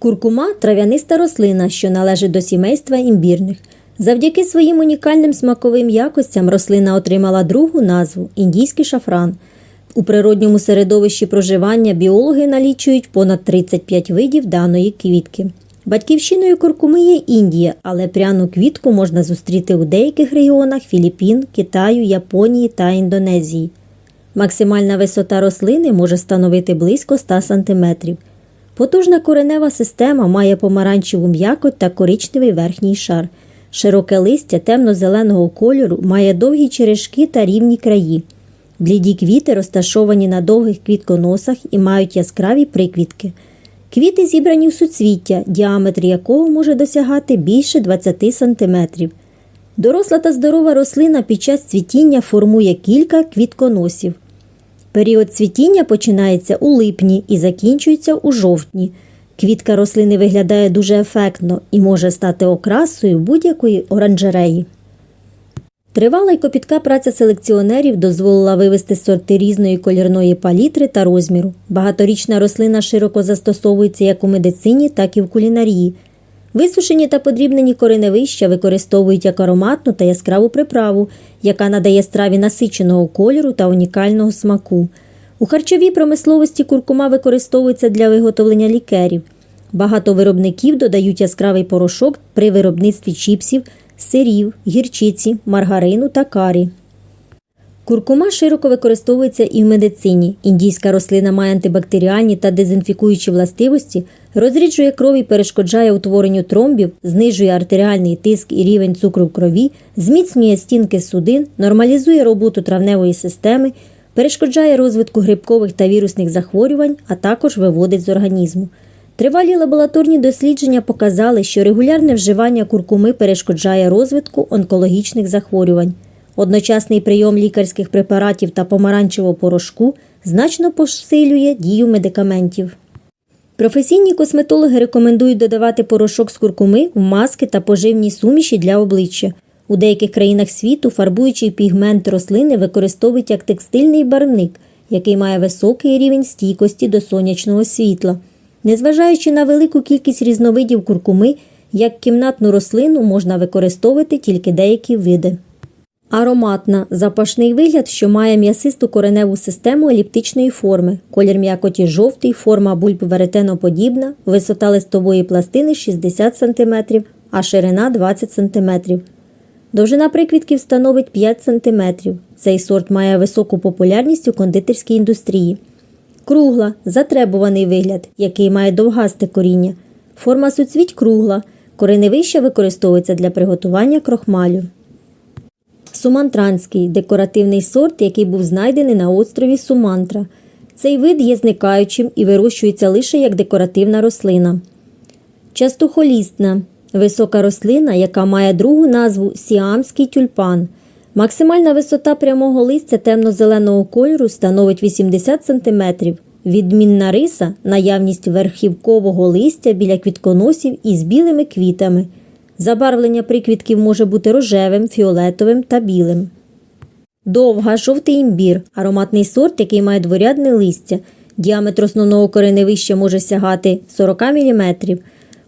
Куркума трав'яниста рослина, що належить до сімейства імбірних. Завдяки своїм унікальним смаковим якостям рослина отримала другу назву індійський шафран. У природньому середовищі проживання біологи налічують понад 35 видів даної квітки. Батьківщиною куркуми є Індія, але пряну квітку можна зустріти у деяких регіонах Філіппін, Китаю, Японії та Індонезії. Максимальна висота рослини може становити близько 100 см. Потужна коренева система має помаранчеву м'якоть та коричневий верхній шар. Широке листя темно-зеленого кольору має довгі черешки та рівні краї. Бліді квіти розташовані на довгих квітконосах і мають яскраві приквітки. Квіти зібрані в суцвіття, діаметр якого може досягати більше 20 см. Доросла та здорова рослина під час цвітіння формує кілька квітконосів. Період цвітіння починається у липні і закінчується у жовтні. Квітка рослини виглядає дуже ефектно і може стати окрасою будь-якої оранжереї. Тривала й копітка праця селекціонерів дозволила вивести сорти різної колірної палітри та розміру. Багаторічна рослина широко застосовується як у медицині, так і в кулінарії. Висушені та подрібнені кореневища використовують як ароматну та яскраву приправу, яка надає страві насиченого кольору та унікального смаку. У харчовій промисловості куркума використовується для виготовлення лікерів. Багато виробників додають яскравий порошок при виробництві чіпсів, сирів, гірчиці, маргарину та карі. Куркума широко використовується і в медицині. Індійська рослина має антибактеріальні та дезінфікуючі властивості, розріджує кров і перешкоджає утворенню тромбів, знижує артеріальний тиск і рівень цукру в крові, зміцнює стінки судин, нормалізує роботу травневої системи, перешкоджає розвитку грибкових та вірусних захворювань, а також виводить з організму. Тривалі лабораторні дослідження показали, що регулярне вживання куркуми перешкоджає розвитку онкологічних захворювань. Одночасний прийом лікарських препаратів та помаранчевого порошку значно посилює дію медикаментів. Професійні косметологи рекомендують додавати порошок з куркуми в маски та поживні суміші для обличчя. У деяких країнах світу фарбуючий пігмент рослини використовують як текстильний барвник, який має високий рівень стійкості до сонячного світла. Незважаючи на велику кількість різновидів куркуми, як кімнатну рослину можна використовувати тільки деякі види. Ароматна запашний вигляд, що має м'ясисту кореневу систему еліптичної форми, колір м'якоті жовтий, форма бульб веретеноподібна, висота листової пластини 60 см, а ширина 20 см. Довжина приквітків становить 5 см. Цей сорт має високу популярність у кондитерській індустрії. Кругла затребуваний вигляд, який має довгасте коріння. Форма суцвіть кругла. Кореневище використовується для приготування крохмалю. Сумантранський декоративний сорт, який був знайдений на острові Сумантра. Цей вид є зникаючим і вирощується лише як декоративна рослина. Частухолістна висока рослина, яка має другу назву сіамський тюльпан. Максимальна висота прямого листя темно-зеленого кольору становить 80 см. Відмінна риса наявність верхівкового листя біля квітконосів із білими квітами. Забарвлення приквітків може бути рожевим, фіолетовим та білим. Довга жовтий імбір ароматний сорт, який має дворядне листя. Діаметр основного кореневища може сягати 40 мм.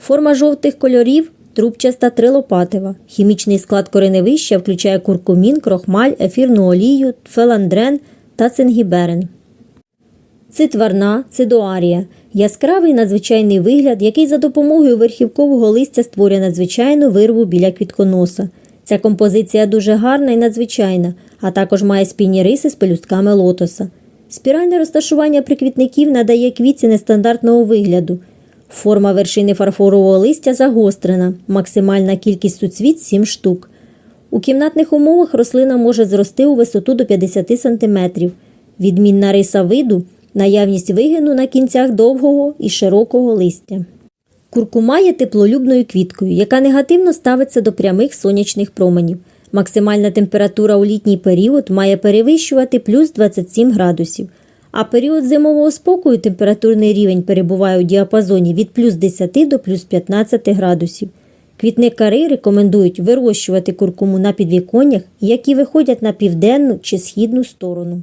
Форма жовтих кольорів трубчаста трилопатева. Хімічний склад кореневища включає куркумін, крохмаль, ефірну олію, феландрен та цингіберен. Цитварна цидоарія яскравий надзвичайний вигляд, який за допомогою верхівкового листя створює надзвичайну вирву біля квітконоса. Ця композиція дуже гарна і надзвичайна, а також має спільні риси з пелюстками лотоса. Спіральне розташування приквітників надає квітці нестандартного вигляду. Форма вершини фарфорового листя загострена, максимальна кількість суцвіт 7 штук. У кімнатних умовах рослина може зрости у висоту до 50 см. Відмінна риса виду наявність вигину на кінцях довгого і широкого листя. Куркума є теплолюбною квіткою, яка негативно ставиться до прямих сонячних променів. Максимальна температура у літній період має перевищувати плюс 27 градусів, а період зимового спокою температурний рівень перебуває у діапазоні від плюс 10 до плюс 15 градусів. Квітникари рекомендують вирощувати куркуму на підвіконнях, які виходять на південну чи східну сторону.